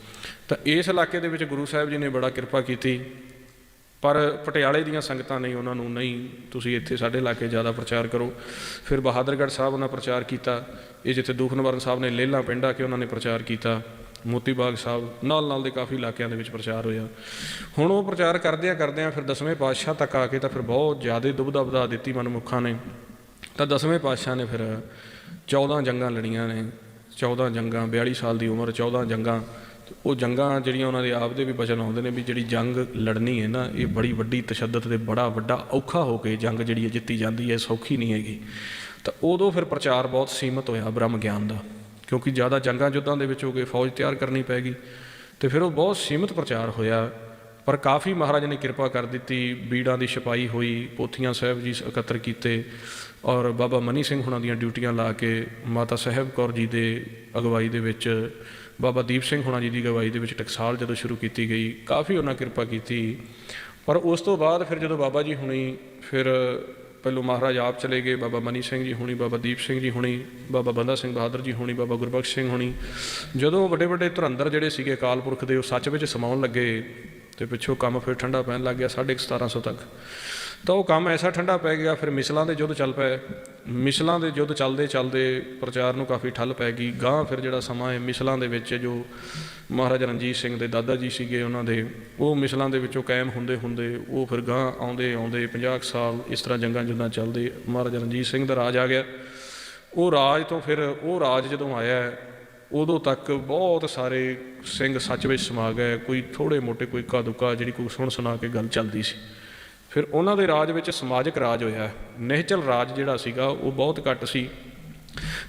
ਤਾਂ ਇਸ ਇਲਾਕੇ ਦੇ ਵਿੱਚ ਗੁਰੂ ਸਾਹਿਬ ਜੀ ਨੇ ਬੜਾ ਕਿਰਪਾ ਕੀਤੀ। ਪਰ ਪਟਿਆਲੇ ਦੀਆਂ ਸੰਗਤਾਂ ਨੇ ਉਹਨਾਂ ਨੂੰ ਨਹੀਂ, ਤੁਸੀਂ ਇੱਥੇ ਸਾਡੇ ਇਲਾਕੇ ਜ਼ਿਆਦਾ ਪ੍ਰਚਾਰ ਕਰੋ। ਫਿਰ ਬਹਾਦਰਗੜ੍ਹ ਸਾਹਿਬ ਉਹਨਾਂ ਪ੍ਰਚਾਰ ਕੀਤਾ। ਇਹ ਜਿੱਥੇ ਦੂਖਨਵਰਨ ਸਾਹਿਬ ਨੇ ਲੇਲਾ ਆ ਕੇ ਉਹਨਾਂ ਨੇ ਪ੍ਰਚਾਰ ਕੀਤਾ। ਮੋਤੀ ਬਾਗ ਸਾਹਿਬ ਨਾਲ ਨਾਲ ਦੇ ਕਾਫੀ ਇਲਾਕਿਆਂ ਦੇ ਵਿੱਚ ਪ੍ਰਚਾਰ ਹੋਇਆ। ਹੁਣ ਉਹ ਪ੍ਰਚਾਰ ਕਰਦਿਆਂ ਕਰਦਿਆਂ ਫਿਰ ਦਸਵੇਂ ਪਾਤਸ਼ਾਹ ਤੱਕ ਆ ਕੇ ਤਾਂ ਫਿਰ ਬਹੁਤ ਜ਼ਿਆਦਾ ਦੁਬਧਾ ਵਧਾ ਦਿੱਤੀ ਮਨਮੁੱਖਾਂ ਨੇ। ਤਾਂ ਦਸਵੇਂ ਪਾਤਸ਼ਾਹ ਨੇ ਫਿਰ 14 ਜੰਗਾਂ ਲੜੀਆਂ ਨੇ। 14 ਜੰਗਾਂ 42 ਸਾਲ ਦੀ ਉਮਰ 14 ਜੰਗਾਂ। ਉਹ ਜੰਗਾਂ ਜਿਹੜੀਆਂ ਉਹਨਾਂ ਦੇ ਆਪ ਦੇ ਵੀ ਬਚਨ ਆਉਂਦੇ ਨੇ ਵੀ ਜਿਹੜੀ ਜੰਗ ਲੜਨੀ ਹੈ ਨਾ, ਇਹ ਬੜੀ ਵੱਡੀ ਤਸ਼ੱਦਦ ਤੇ ਬੜਾ ਵੱਡਾ ਔਖਾ ਹੋ ਕੇ ਜੰਗ ਜਿਹੜੀ ਹੈ ਜਿੱਤੀ ਜਾਂਦੀ ਹੈ ਸੌਖੀ ਨਹੀਂ ਹੈਗੀ। ਤਾਂ ਉਦੋਂ ਫਿਰ ਪ੍ਰਚਾਰ ਬਹੁਤ ਸੀਮਤ ਹੋਇਆ ਬ੍ਰਹਮ ਗਿਆਨ ਦਾ, ਕਿਉਂਕਿ ਜ਼ਿਆਦਾ ਜੰਗਾਂ ਯੁੱਧਾਂ ਦੇ ਵਿੱਚ ਹੋ ਗਏ ਫੌਜ ਤਿਆਰ ਕਰਨੀ ਪੈ ਗਈ। ਤੇ ਫਿਰ ਉਹ ਬਹੁਤ ਸੀਮਤ ਪ੍ਰਚਾਰ ਹੋਇਆ, ਪਰ ਕਾਫੀ ਮਹਾਰਾਜ ਨੇ ਕਿਰਪਾ ਕਰ ਦਿੱਤੀ, ਬੀੜਾਂ ਦੀ ਛਪਾਈ ਹੋਈ, ਪੋਥੀਆਂ ਸਾਹਿਬ ਜੀ ਇਕੱਤਰ ਕੀਤੇ, ਔਰ ਬਾਬਾ ਮਨੀ ਸਿੰਘ ਹੁਣਾਂ ਦੀਆਂ ਡਿਊਟੀਆਂ ਲਾ ਕੇ ਮਾਤਾ ਸਾਹਿਬ ਕੌਰ ਜੀ ਦੇ ਅਗਵਾਈ ਦੇ ਵਿੱਚ ਬਾਬਾ ਦੀਪ ਸਿੰਘ ਹੋਣਾ ਜੀ ਦੀ ਅਗਵਾਈ ਦੇ ਵਿੱਚ ਟਕਸਾਲ ਜਦੋਂ ਸ਼ੁਰੂ ਕੀਤੀ ਗਈ, ਕਾਫੀ ਉਹਨਾਂ ਕਿਰਪਾ ਕੀਤੀ। ਪਰ ਉਸ ਤੋਂ ਬਾਅਦ ਫਿਰ ਜਦੋਂ ਬਾਬਾ ਜੀ ਹੁਣੀ ਫਿਰ ਪਹਿਲੋਂ ਮਹਾਰਾਜ ਆਪ ਚਲੇ ਗਏ, ਬਾਬਾ ਮਨੀ ਸਿੰਘ ਜੀ ਹੁਣੀ, ਬਾਬਾ ਦੀਪ ਸਿੰਘ ਜੀ ਹੁਣੀ, ਬਾਬਾ ਬੰਦਾ ਸਿੰਘ ਬਹਾਦਰ ਜੀ ਹੁਣੀ, ਬਾਬਾ ਗੁਰਬਖਸ਼ ਸਿੰਘ ਹੁਣੀ, ਜਦੋਂ ਵੱਡੇ ਵੱਡੇ ਧੁਰੰਦਰ ਜਿਹੜੇ ਸੀਗੇ ਅਕਾਲ ਪੁਰਖ ਦੇ ਉਹ ਸੱਚ ਵਿੱਚ ਸਮਾਉਣ ਲੱਗੇ ਤੇ ਪਿੱਛੋਂ ਕੰਮ ਫਿਰ ਠੰਡਾ ਪੈਣ ਲੱਗ ਗਿਆ 1750 ਤੱਕ। ਤਾਂ ਉਹ ਕੰਮ ਐਸਾ ਠੰਡਾ ਪੈ ਗਿਆ, ਫਿਰ ਮਿਸਲਾਂ ਦੇ ਯੁੱਧ ਚੱਲ ਪਏ। ਮਿਸਲਾਂ ਦੇ ਯੁੱਧ ਚੱਲਦੇ ਚੱਲਦੇ ਪ੍ਰਚਾਰ ਨੂੰ ਕਾਫੀ ਠੱਲ ਪੈ ਗਈ। ਗਾਂ ਫਿਰ ਜਿਹੜਾ ਸਮਾਂ ਹੈ ਮਿਸਲਾਂ ਦੇ ਵਿੱਚ ਜੋ ਮਹਾਰਾਜਾ ਰਣਜੀਤ ਸਿੰਘ ਦੇ ਦਾਦਾ ਜੀ ਸੀਗੇ ਉਹਨਾਂ ਦੇ, ਉਹ ਮਿਸਲਾਂ ਦੇ ਵਿੱਚੋਂ ਕਾਇਮ ਹੁੰਦੇ ਹੁੰਦੇ ਉਹ ਫਿਰ ਗਾਂ ਆਉਂਦੇ ਆਉਂਦੇ 50 ਕੁ ਸਾਲ ਇਸ ਤਰ੍ਹਾਂ ਜੰਗਾਂ ਜੁੱਦਾਂ ਚੱਲਦੇ ਮਹਾਰਾਜਾ ਰਣਜੀਤ ਸਿੰਘ ਦਾ ਰਾਜ ਆ ਗਿਆ। ਉਹ ਰਾਜ ਤੋਂ ਫਿਰ ਉਹ ਰਾਜ ਜਦੋਂ ਆਇਆ, ਉਦੋਂ ਤੱਕ ਬਹੁਤ ਸਾਰੇ ਸਿੰਘ ਸੱਚ ਵਿੱਚ ਸਮਾ ਗਏ। ਕੋਈ ਥੋੜੇ ਮੋਟੇ, ਕੋਈ ਇੱਕਾ ਦੁੱਕਾ ਜਿਹੜੀ ਕੋਈ ਸੁਣ ਸੁਣਾ ਕੇ ਗੱਲ ਚੱਲਦੀ ਸੀ। ਫਿਰ ਉਹਨਾਂ ਦੇ ਰਾਜ ਵਿੱਚ ਸਮਾਜਿਕ ਰਾਜ ਹੋਇਆ। ਨਿਹਚਲ ਰਾਜ ਜਿਹੜਾ ਸੀਗਾ, ਉਹ ਬਹੁਤ ਘੱਟ ਸੀ।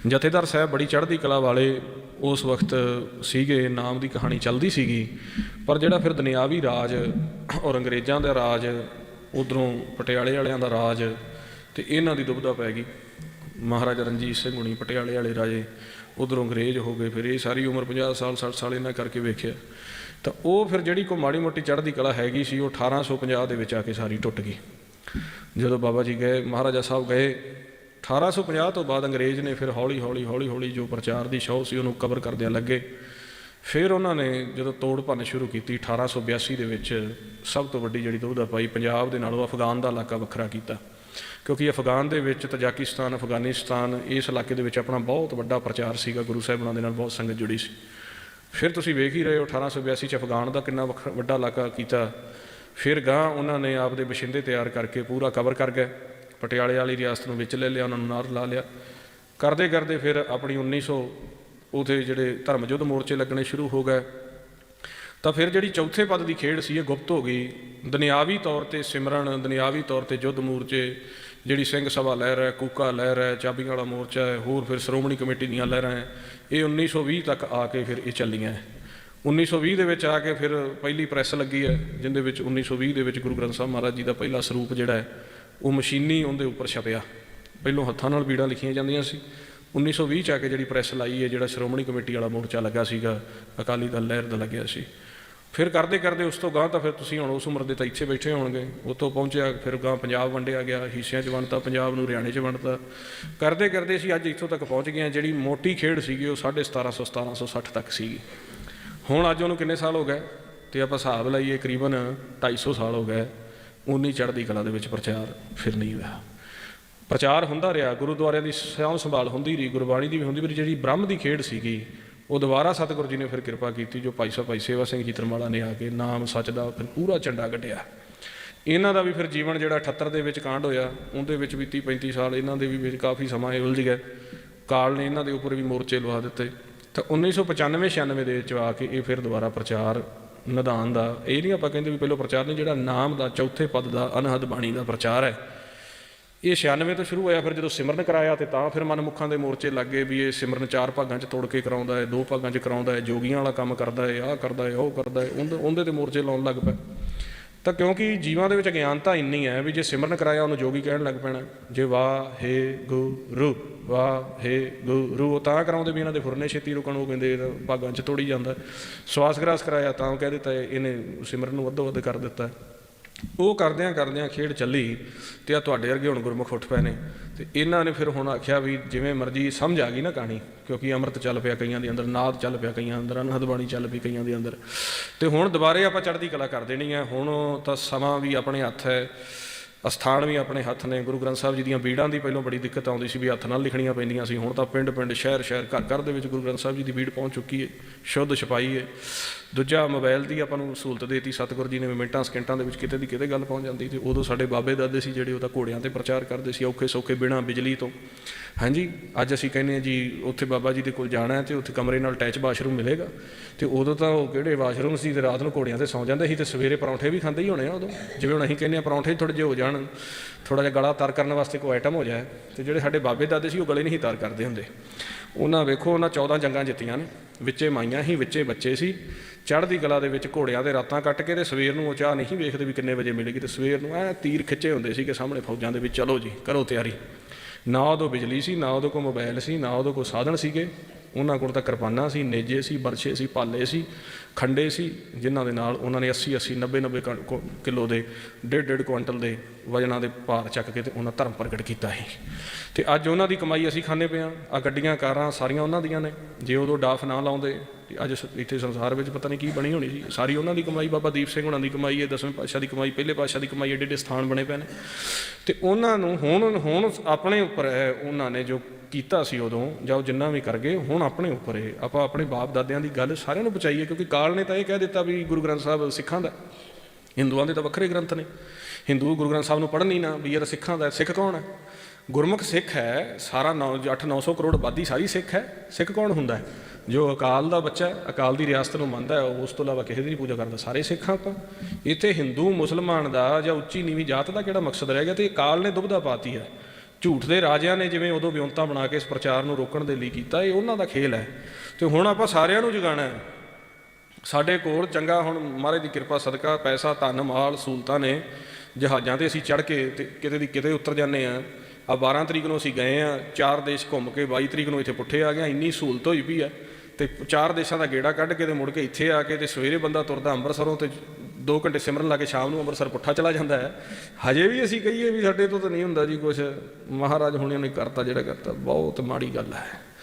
ਜਥੇਦਾਰ ਸਾਹਿਬ ਬੜੀ ਚੜ੍ਹਦੀ ਕਲਾ ਵਾਲੇ ਉਸ ਵਕਤ ਸੀਗੇ, ਨਾਮ ਦੀ ਕਹਾਣੀ ਚੱਲਦੀ ਸੀਗੀ। ਪਰ ਜਿਹੜਾ ਫਿਰ ਦੁਨਿਆਵੀ ਰਾਜ ਔਰ ਅੰਗਰੇਜ਼ਾਂ ਦਾ ਰਾਜ, ਉਧਰੋਂ ਪਟਿਆਲੇ ਵਾਲਿਆਂ ਦਾ ਰਾਜ ਤੇ ਇਹਨਾਂ ਦੀ ਦੁਬਧਾ ਪੈ ਗਈ। ਮਹਾਰਾਜਾ ਰਣਜੀਤ ਸਿੰਘ ਹੁਣੀ ਪਟਿਆਲੇ ਵਾਲੇ ਰਾਜੇ, ਉਧਰੋਂ ਅੰਗਰੇਜ਼ ਹੋ ਗਏ। ਫਿਰ ਇਹ ਸਾਰੀ ਉਮਰ 50 ਸਾਲ 60 ਸਾਲ ਇਹਨਾਂ ਕਰਕੇ ਵੇਖਿਆ। ਤਾਂ ਉਹ ਫਿਰ ਜਿਹੜੀ ਕੋ ਮਾੜੀ ਮੋਟੀ ਚੜ੍ਹਦੀ ਕਲਾ ਹੈਗੀ ਸੀ, ਉਹ 1850 ਦੇ ਵਿੱਚ ਆ ਕੇ ਸਾਰੀ ਟੁੱਟ ਗਈ। ਜਦੋਂ ਬਾਬਾ ਜੀ ਗਏ, ਮਹਾਰਾਜਾ ਸਾਹਿਬ ਗਏ 1850 ਤੋਂ ਬਾਅਦ ਅੰਗਰੇਜ਼ ਨੇ ਫਿਰ ਹੌਲੀ ਹੌਲੀ ਹੌਲੀ ਹੌਲੀ ਜੋ ਪ੍ਰਚਾਰ ਦੀ ਸ਼ੌਹ ਸੀ, ਉਹਨੂੰ ਕਵਰ ਕਰਦਿਆਂ ਲੱਗੇ। ਫਿਰ ਉਹਨਾਂ ਨੇ ਜਦੋਂ ਤੋੜ ਭੰਨ ਸ਼ੁਰੂ ਕੀਤੀ 1882 ਦੇ ਵਿੱਚ ਸਭ ਤੋਂ ਵੱਡੀ ਜਿਹੜੀ ਦੁਬਦਾ ਪਾਈ, ਪੰਜਾਬ ਦੇ ਨਾਲੋਂ ਅਫਗਾਨ ਦਾ ਇਲਾਕਾ ਵੱਖਰਾ ਕੀਤਾ। ਕਿਉਂਕਿ ਅਫਗਾਨ ਦੇ ਵਿੱਚ ਤਜਾਕਿਸਤਾਨ, ਅਫਗਾਨਿਸਤਾਨ, ਇਸ ਇਲਾਕੇ ਦੇ ਵਿੱਚ ਆਪਣਾ ਬਹੁਤ ਵੱਡਾ ਪ੍ਰਚਾਰ ਸੀਗਾ, ਗੁਰੂ ਸਾਹਿਬਾਨਾਂ ਦੇ ਨਾਲ ਬਹੁਤ ਸੰਗਤ ਜੁੜੀ ਸੀ। ਫਿਰ ਤੁਸੀਂ ਵੇਖ ਹੀ ਰਹੇ ਹੋ 1882 ਚ ਅਫਗਾਨ ਦਾ ਕਿੰਨਾ ਵੱਖ- ਵੱਡਾ ਇਲਾਕਾ ਕੀਤਾ। ਫਿਰ ਗਾਂ ਉਹਨਾਂ ਨੇ ਆਪਦੇ ਬਸ਼ਿੰਦੇ ਤਿਆਰ ਕਰਕੇ ਪੂਰਾ ਕਵਰ ਕਰ ਗਏ। ਪਟਿਆਲੇ ਵਾਲੀ ਰਿਆਸਤ ਨੂੰ ਵਿੱਚ ਲੈ ਲਿਆ, ਉਹਨਾਂ ਨੂੰ ਨਾਲ ਲਾ ਲਿਆ। ਕਰਦੇ ਕਰਦੇ ਫਿਰ ਆਪਣੀ 1900 ਉਥੇ ਜਿਹੜੇ ਧਰਮ ਯੁੱਧ ਮੋਰਚੇ ਲੱਗਣੇ ਸ਼ੁਰੂ ਹੋ ਗਏ। ਤਾਂ ਫਿਰ ਜਿਹੜੀ ਚੌਥੇ ਪਦ ਦੀ ਖੇਡ ਸੀ ਇਹ ਗੁਪਤ ਹੋ ਗਈ। ਦੁਨਿਆਵੀ ਤੌਰ ਤੇ ਸਿਮਰਨ, ਦੁਨਿਆਵੀ ਤੌਰ ਤੇ ਯੁੱਧ ਮੋਰਚੇ ਜਿਹੜੀ ਸਿੰਘ ਸਭਾ ਲਹਿਰ ਹੈ, ਕੂਕਾ ਲਹਿਰ ਹੈ, ਚਾਬੀਆਂ ਵਾਲਾ ਮੋਰਚਾ ਹੈ, ਹੋਰ ਫਿਰ ਸ਼੍ਰੋਮਣੀ ਕਮੇਟੀ ਦੀਆਂ ਲਹਿਰਾਂ ਹੈ, ਇਹ 1920 ਤੱਕ ਆ ਕੇ ਫਿਰ ਇਹ ਚੱਲੀਆਂ ਹੈ। 1920 ਦੇ ਵਿੱਚ ਆ ਕੇ ਫਿਰ ਪਹਿਲੀ ਪ੍ਰੈਸ ਲੱਗੀ ਹੈ, ਜਿੰਦੇ ਵਿੱਚ 1920 ਦੇ ਵਿੱਚ ਗੁਰੂ ਗ੍ਰੰਥ ਸਾਹਿਬ ਮਹਾਰਾਜ ਜੀ ਦਾ ਪਹਿਲਾ ਸਰੂਪ ਜਿਹੜਾ ਹੈ, ਉਹ ਮਸ਼ੀਨੀ ਉਹਦੇ ਉੱਪਰ ਛਪਿਆ। ਪਹਿਲੋਂ ਹੱਥਾਂ ਨਾਲ ਬੀੜਾਂ ਲਿਖੀਆਂ ਜਾਂਦੀਆਂ ਸੀ। 1920 ਚ ਆ ਕੇ ਜਿਹੜੀ ਪ੍ਰੈਸ ਲਾਈ ਹੈ, ਜਿਹੜਾ ਸ਼੍ਰੋਮਣੀ ਕਮੇਟੀ ਵਾਲਾ ਮੋਰਚਾ ਲੱਗਾ ਸੀਗਾ, ਅਕਾਲੀ ਦਲ ਲਹਿਰ ਦਾ ਲੱਗਿਆ ਸੀ। ਫਿਰ ਕਰਦੇ ਕਰਦੇ ਉਸ ਤੋਂ ਗਾਂ ਤਾਂ ਫਿਰ ਤੁਸੀਂ ਹੁਣ ਉਸ ਉਮਰ ਦੇ ਤਾਂ ਇੱਥੇ ਬੈਠੇ ਹੋਣਗੇ। ਉੱਥੋਂ ਪਹੁੰਚਿਆ, ਫਿਰ ਗਾਂ ਪੰਜਾਬ ਵੰਡਿਆ ਗਿਆ, ਹਿੱਸਿਆਂ 'ਚ ਵੰਡਤਾ, ਪੰਜਾਬ ਨੂੰ ਹਰਿਆਣੇ 'ਚ ਵੰਡਤਾ। ਕਰਦੇ ਕਰਦੇ ਅਸੀਂ ਅੱਜ ਇੱਥੋਂ ਤੱਕ ਪਹੁੰਚ ਗਏ ਹਾਂ, ਜਿਹੜੀ ਮੋਟੀ ਖੇਡ ਸੀਗੀ ਉਹ 1750 1760 ਤੱਕ ਸੀਗੀ। ਹੁਣ ਅੱਜ ਉਹਨੂੰ ਕਿੰਨੇ ਸਾਲ ਹੋ ਗਏ? ਤੇ ਆਪਾਂ ਹਿਸਾਬ ਲਾਈਏ ਕਰੀਬਨ 250 ਸਾਲ ਹੋ ਗਏ। ਉਨੀ ਚੜ੍ਹਦੀ ਕਲਾ ਦੇ ਵਿੱਚ ਪ੍ਰਚਾਰ ਫਿਰ ਨਹੀਂ ਹੋਇਆ। ਪ੍ਰਚਾਰ ਹੁੰਦਾ ਰਿਹਾ, ਗੁਰਦੁਆਰਿਆਂ ਦੀ ਸਾਂਭ ਸੰਭਾਲ ਹੁੰਦੀ ਰਹੀ, ਗੁਰਬਾਣੀ ਦੀ ਵੀ ਹੁੰਦੀ ਰਹੀ ਜਿਹੜੀ ਬ੍ਰਹਮ ਦੀ ਖੇਡ ਸੀਗੀ ਉਹ ਦੁਬਾਰਾ ਸਤਿਗੁਰੂ ਜੀ ਨੇ ਫਿਰ ਕਿਰਪਾ ਕੀਤੀ, ਜੋ ਭਾਈ ਸਾਹਿਬ, ਭਾਈ ਸੇਵਾ ਸਿੰਘ ਜੀ ਤਰਮਾਲਾ ਨੇ ਆ ਕੇ ਨਾਮ ਸੱਚ ਦਾ ਫਿਰ ਪੂਰਾ ਝੰਡਾ ਕੱਢਿਆ। ਇਹਨਾਂ ਦਾ ਵੀ ਫਿਰ ਜੀਵਨ ਜਿਹੜਾ 78 ਦੇ ਵਿੱਚ ਕਾਂਡ ਹੋਇਆ, ਉਹਦੇ ਵਿੱਚ ਵੀ 30 35 ਸਾਲ ਇਹਨਾਂ ਦੇ ਵੀ ਵਿੱਚ ਕਾਫੀ ਸਮਾਂ ਇਹ ਉਲਝ ਗਿਆ ਕਾਲ ਨੇ ਇਹਨਾਂ ਦੇ ਉੱਪਰ ਵੀ ਮੋਰਚੇ ਲਵਾ ਦਿੱਤੇ। ਤਾਂ 1995 96 ਦੇ ਵਿੱਚ ਆ ਕੇ ਇਹ ਫਿਰ ਦੁਬਾਰਾ ਪ੍ਰਚਾਰ, ਨਿਦਾਨ ਦਾ, ਇਹ ਨਹੀਂ ਆਪਾਂ ਕਹਿੰਦੇ ਵੀ ਪਹਿਲਾਂ ਪ੍ਰਚਾਰ ਨਹੀਂ, ਜਿਹੜਾ ਨਾਮ ਦਾ ਚੌਥੇ ਪਦ ਦਾ ਅਨਹਦ ਬਾਣੀ ਦਾ ਪ੍ਰਚਾਰ ਹੈ। ਇਹ 96 ਤੋਂ ਸ਼ੁਰੂ ਹੋਇਆ, ਫਿਰ ਜਦੋਂ ਸਿਮਰਨ ਕਰਾਇਆ ਤੇ ਤਾਂ ਫਿਰ ਮਨਮੁੱਖਾਂ ਦੇ ਮੋਰਚੇ ਲੱਗੇ ਵੀ ਇਹ ਸਿਮਰਨ ਚਾਰ ਭਾਗਾਂ 'ਚ ਤੋੜ ਕੇ ਕਰਾਉਂਦਾ ਹੈ, ਦੋ ਭਾਗਾਂ 'ਚ ਕਰਾਉਂਦਾ ਹੈ, ਜੋਗੀਆਂ ਵਾਲਾ ਕੰਮ ਕਰਦਾ ਹੈ, ਆਹ ਕਰਦਾ ਹੈ, ਉਹ ਕਰਦਾ ਹੈ, ਉਹਦੇ ਤੇ ਮੋਰਚੇ ਲਾਉਣ ਲੱਗ ਪਏ। ਤਾਂ ਕਿਉਂਕਿ ਜੀਵਾਂ ਦੇ ਵਿੱਚ ਗਿਆਨਤਾ ਇੰਨੀ ਹੈ ਵੀ ਜੇ ਸਿਮਰਨ ਕਰਾਇਆ ਉਹਨੂੰ ਜੋਗੀ ਕਹਿਣ ਲੱਗ ਪੈਣਾ ਜੇ ਵਾਹ, ਹੈ ਗੁਰੂ, ਵਾਹ, ਹੈ ਗੁਰੂ, ਉਹ ਤਾਂ ਕਰਾਉਂਦੇ ਵੀ ਇਹਨਾਂ ਦੇ ਫੁਰਨੇ ਛੇਤੀ ਰੁਕਣ, ਉਹ ਕਹਿੰਦੇ ਭਾਗਾਂ 'ਚ ਤੋੜੀ ਜਾਂਦਾ ਸਵਾਸ ਗ੍ਰਾਸ ਕਰਾਇਆ ਤਾਂ ਉਹ ਕਹਿ ਦਿੱਤਾ ਇਹਨੇ ਸਿਮਰਨ ਨੂੰ ਵੱਧੋ ਵੱਧ ਕਰ ਦਿੱਤਾ ਉਹ ਕਰਦਿਆਂ ਕਰਦਿਆਂ ਖੇਡ ਚੱਲੀ ਤੇ ਆ ਤੁਹਾਡੇ ਵਰਗੇ ਹੁਣ ਗੁਰਮੁਖ ਉੱਠ ਪਏ ਨੇ। ਤੇ ਇਹਨਾਂ ਨੇ ਫਿਰ ਹੁਣ ਆਖਿਆ ਵੀ ਜਿਵੇਂ ਮਰਜ਼ੀ ਸਮਝ ਆ ਗਈ ਨਾ ਕਹਾਣੀ, ਕਿਉਂਕਿ ਅੰਮ੍ਰਿਤ ਚੱਲ ਪਿਆ ਕਈਆਂ ਦੇ ਅੰਦਰ, ਨਾਦ ਚੱਲ ਪਿਆ ਕਈਆਂ ਅੰਦਰ, ਅਨਹਦ ਬਾਣੀ ਚੱਲ ਪਈ ਕਈਆਂ ਦੇ ਅੰਦਰ। ਤੇ ਹੁਣ ਦੁਬਾਰੇ ਆਪਾਂ ਚੜ੍ਹਦੀ ਕਲਾ ਕਰ ਦੇਣੀ ਹੈ। ਹੁਣ ਤਾਂ ਸਮਾਂ ਵੀ ਆਪਣੇ ਹੱਥ ਹੈ। ਅਸਥਾਨ ਵੀ ਆਪਣੇ ਹੱਥ ਨੇ, ਗੁਰੂ ਗ੍ਰੰਥ ਸਾਹਿਬ ਜੀ ਦੀਆਂ ਬੀੜਾਂ ਦੀ ਪਹਿਲਾਂ ਬੜੀ ਦਿੱਕਤ ਆਉਂਦੀ ਸੀ ਵੀ ਹੱਥ ਨਾਲ ਲਿਖਣੀਆਂ ਪੈਂਦੀਆਂ ਸੀ, ਹੁਣ ਤਾਂ ਪਿੰਡ ਪਿੰਡ, ਸ਼ਹਿਰ ਸ਼ਹਿਰ, ਘਰ ਘਰ ਦੇ ਵਿੱਚ ਗੁਰੂ ਗ੍ਰੰਥ ਸਾਹਿਬ ਜੀ ਦੀ ਬੀੜ ਪਹੁੰਚ ਚੁੱਕੀ ਹੈ ਸ਼ੁੱਧ ਛਪਾਈ ਹੈ ਦੂਜਾ ਮੋਬਾਈਲ ਦੀ ਆਪਾਂ ਨੂੰ ਸਹੂਲਤ ਦੇਤੀ, ਸਤਿਗੁਰੂ ਜੀ ਨੇ ਮਿੰਟਾਂ, ਸਕਿੰਟਾਂ ਦੇ ਵਿੱਚ ਕਿਤੇ ਦੀ ਕਿਤੇ ਗੱਲ ਪਹੁੰਚ ਜਾਂਦੀ ਤੇ ਉਦੋਂ ਸਾਡੇ ਬਾਬੇ ਦਾਦੇ ਸੀ ਜਿਹੜੇ ਉਹਦਾ ਘੋੜਿਆਂ ਤੇ ਪ੍ਰਚਾਰ ਕਰਦੇ ਸੀ ਔਖੇ ਸੌਖੇ ਬਿਨਾਂ ਬਿਜਲੀ ਤੋਂ। ਹਾਂਜੀ, ਅੱਜ ਅਸੀਂ ਕਹਿੰਦੇ ਹਾਂ ਜੀ, ਉੱਥੇ ਬਾਬਾ ਜੀ ਦੇ ਕੋਲ ਜਾਣਾ ਹੈ ਤੇ ਉੱਥੇ ਕਮਰੇ ਨਾਲ ਅਟੈਚ ਵਾਸ਼ਰੂਮ ਮਿਲੇਗਾ। ਤੇ ਉਦੋਂ ਤਾਂ ਉਹ ਕਿਹੜੇ ਵਾਸ਼ਰੂਮ ਸੀ, ਤੇ ਰਾਤ ਨੂੰ ਘੋੜਿਆਂ ਤੇ ਸੌਂ ਜਾਂਦੇ ਸੀ ਤੇ ਸਵੇਰੇ ਪਰੌਂਠੇ ਵੀ ਖਾਂਦੇ ਹੀ ਹੋਣੇ ਆ ਉਦੋਂ। ਜਿਵੇਂ ਹੁਣ ਅਸੀਂ ਕਹਿੰਦੇ ਆ ਪਰੌਂਠੇ ਥੋੜੇ ਜਿਹੇ ਹੋ ਜਾਣ ਥੋੜਾ ਜਿਹਾ ਗਲਾ ਤਰ ਕਰਨ ਵਾਸਤੇ ਕੋਈ ਆਈਟਮ ਹੋ ਜਾਏ, ਤੇ ਜਿਹੜੇ ਸਾਡੇ ਬਾਬੇ ਦਾਦੇ ਸੀ ਉਹ ਗਲੇ ਨਹੀਂ ਤਰ ਕਰਦੇ ਹੁੰਦੇ। ਉਹਨਾਂ ਵੇਖੋ, ਉਹਨਾਂ 14 ਜੰਗਾਂ ਜਿੱਤੀਆਂ ਨੇ, ਵਿੱਚੇ ਮਾਈਆਂ ਹੀ ਵਿੱਚੇ ਬੱਚੇ ਸੀ। ਚੜ੍ਹਦੀ ਕਲਾ ਦੇ ਵਿੱਚ ਘੋੜਿਆਂ ਦੇ ਰਾਤਾਂ ਕੱਟ ਕੇ ਤੇ ਸਵੇਰ ਨੂੰ ਉਹ ਚਾਹ ਨਹੀਂ ਵੇਖਦੇ ਵੀ ਕਿੰਨੇ ਵਜੇ ਮਿਲੇਗੀ, ਤੇ ਸਵੇਰ ਨੂੰ ਐ ਤੀਰ ਖਿੱਚੇ ਹੁੰਦੇ ਸੀ ਕਿ ਸਾਹਮਣੇ ਫੌਜਾਂ ਦੇ ਵਿੱਚ ਚਲੋ ਜੀ, ਕਰੋ ਤਿਆਰੀ। ਨਾ ਉਦੋਂ ਬਿਜਲੀ ਸੀ ਨਾ ਉਦੋਂ ਕੋਈ ਮੋਬਾਈਲ ਸੀ ਨਾ ਉਦੋਂ ਕੋਈ ਸਾਧਨ ਸੀਗੇ। ਉਹਨਾਂ ਕੋਲ ਤਾਂ ਕਿਰਪਾਨਾਂ ਸੀ, ਨੇਜੇ ਸੀ, ਬਰਛੇ ਸੀ, ਪਾਲੇ ਸੀ, ਖੰਡੇ ਸੀ, ਜਿਨ੍ਹਾਂ ਦੇ ਨਾਲ ਉਹਨਾਂ ਨੇ 80 80 90 90 ਕਿਲੋ ਦੇ ਡੇਢ ਡੇਢ ਕੁਇੰਟਲ ਦੇ ਵਜਨਾਂ ਦੇ ਭਾਰ ਚੱਕ ਕੇ ਤੇ ਉਹਨਾਂ ਧਰਮ ਪ੍ਰਗਟ ਕੀਤਾ ਸੀ। ਤੇ ਅੱਜ ਉਹਨਾਂ ਦੀ ਕਮਾਈ ਅਸੀਂ ਖਾਂਦੇ ਪਏ ਆ ਗੱਡੀਆਂ, ਕਾਰਾਂ ਸਾਰੀਆਂ ਉਹਨਾਂ ਦੀਆਂ ਨੇ। ਜੇ ਉਦੋਂ ਡਾਫ ਨਾ ਲਾਉਂਦੇ, ਤੇ ਅੱਜ ਸ- ਇੱਥੇ ਸੰਸਾਰ ਵਿੱਚ ਪਤਾ ਨਹੀਂ ਕੀ ਬਣੀ ਹੋਣੀ ਸੀ। ਸਾਰੀ ਉਹਨਾਂ ਦੀ ਕਮਾਈ, ਬਾਬਾ ਦੀਪ ਸਿੰਘ ਹੁਣਾਂ ਦੀ ਕਮਾਈ ਹੈ, ਦਸਵੇਂ ਪਾਤਸ਼ਾਹ ਦੀ ਕਮਾਈ, ਪਹਿਲੇ ਪਾਤਸ਼ਾਹ ਦੀ ਕਮਾਈ ਏਡੇ ਏਡੇ ਸਥਾਨ ਬਣੇ ਪਏ ਨੇ। ਤੇ ਉਹਨਾਂ ਨੂੰ ਹੁਣ ਹੁਣ ਆਪਣੇ ਉੱਪਰ ਹੈ, ਉਹਨਾਂ ਨੇ ਜੋ ਕੀਤਾ ਸੀ ਉਦੋਂ, ਜਾਂ ਉਹ ਜਿੰਨਾ ਵੀ ਕਰ ਗਏ, ਹੁਣ ਆਪਣੇ ਉੱਪਰ ਹੈ ਆਪਾਂ ਆਪਣੇ ਬਾਪ ਦਾਦਿਆਂ ਦੀ ਗੱਲ ਸਾਰਿਆਂ ਨੂੰ ਬਚਾਈਏ ਕਿਉਂਕਿ ਕਾਲ ਨੇ ਤਾਂ ਇਹ ਕਹਿ ਦਿੱਤਾ ਵੀ ਗੁਰੂ ਗ੍ਰੰਥ ਸਾਹਿਬ ਸਿੱਖਾਂ ਦਾ। ਹਿੰਦੂਆਂ ਦੇ ਤਾਂ ਵੱਖਰੇ ਗ੍ਰੰਥ ਨੇ। ਹਿੰਦੂ ਗੁਰੂ ਗ੍ਰੰਥ ਸਾਹਿਬ ਨੂੰ ਪੜ੍ਹਨ ਹੀ ਨਾ, ਵੀ ਯਾਰ ਸਿੱਖਾਂ ਦਾ, ਸਿੱਖ ਕੌਣ ਹੈ? ਗੁਰਮੁਖ ਸਿੱਖ ਹੈ, ਸਾਰਾ 9 8 900 ਕਰੋੜ ਆਬਾਦੀ ਸਾਰੀ ਸਿੱਖ ਹੈ। ਸਿੱਖ ਕੌਣ ਹੁੰਦਾ ਹੈ? ਜੋ ਅਕਾਲ ਦਾ ਬੱਚਾ ਹੈ, ਅਕਾਲ ਦੀ ਰਿਆਸਤ ਨੂੰ ਮੰਨਦਾ ਹੈ ਉਹ ਉਸ ਤੋਂ ਇਲਾਵਾ ਕਿਸੇ ਦੀ ਨਹੀਂ ਪੂਜਾ ਕਰਦਾ। ਸਾਰੇ ਸਿੱਖ ਹਾਂ ਆਪਾਂ। ਇੱਥੇ ਹਿੰਦੂ, ਮੁਸਲਮਾਨ ਦਾ ਜਾਂ ਉੱਚੀ ਨੀਵੀਂ ਜਾਤ ਦਾ ਕਿਹੜਾ ਮਕਸਦ ਰਹਿ ਗਿਆ? ਤੇ ਅਕਾਲ ਨੇ ਦੁਬਦਾ ਪਾਤੀ ਹੈ। ਝੂਠ ਦੇ ਰਾਜਿਆਂ ਨੇ ਜਿਵੇਂ ਉਦੋਂ ਵਿਉਂਤਾਂ ਬਣਾ ਕੇ ਇਸ ਪ੍ਰਚਾਰ ਨੂੰ ਰੋਕਣ ਦੇ ਲਈ ਕੀਤਾ, ਇਹ ਉਹਨਾਂ ਦਾ ਖੇਲ ਹੈ। ਤੇ ਹੁਣ ਆਪਾਂ ਸਾਰਿਆਂ ਨੂੰ ਜਗਾਣਾ ਹੈ। ਸਾਡੇ ਕੋਲ ਚੰਗਾ ਹੁਣ ਮਹਾਰਾਜ ਦੀ ਕਿਰਪਾ, ਸਦਕਾ, ਪੈਸਾ, ਧਨ, ਮਾਲ, ਸਹੂਲਤਾਂ ਨੇ, ਜਹਾਜ਼ਾਂ ਤੇ ਅਸੀਂ ਚੜ੍ਹ ਕੇ ਤੇ ਕਿਤੇ ਦੀ ਕਿਤੇ ਉਤਰ ਜਾਂਦੇ ਆ ਆ 12 ਤਰੀਕ ਨੂੰ ਅਸੀਂ ਗਏ ਆ ਚਾਰ ਦੇਸ਼ ਘੁੰਮ ਕੇ 22 ਤਰੀਕ ਨੂੰ ਇੱਥੇ ਪੁੱਠੇ ਆ ਗਏ ਇੰਨੀ ਸਹੂਲਤ ਹੋਈ ਵੀ ਆ ਤੇ ਚਾਰ ਦੇਸ਼ਾਂ ਦਾ ਗੇੜਾ ਕੱਢ ਕੇ ਤੇ ਮੁੜ ਕੇ ਇੱਥੇ ਆ ਕੇ ਤੇ ਸਵੇਰੇ ਬੰਦਾ ਤੁਰਦਾ ਅੰਮ੍ਰਿਤਸਰੋਂ ਤੇ 2 ਘੰਟੇ ਸਿਮਰਨ ਲਾ ਕੇ ਸ਼ਾਮ ਨੂੰ ਅੰਮ੍ਰਿਤਸਰ ਪੁੱਠਾ ਚਲਾ ਜਾਂਦਾ ਹੈ। ਹਜੇ ਵੀ ਅਸੀਂ ਕਹੀਏ ਵੀ ਸਾਡੇ ਤੋਂ ਤਾਂ ਨਹੀਂ ਹੁੰਦਾ ਜੀ ਕੁਝ ਮਹਾਰਾਜ ਹੁਣਿਆਂ ਨੇ ਕਰਤਾ ਜਿਹੜਾ ਕਰਤਾ। ਬਹੁਤ ਮਾੜੀ ਗੱਲ ਹੈ।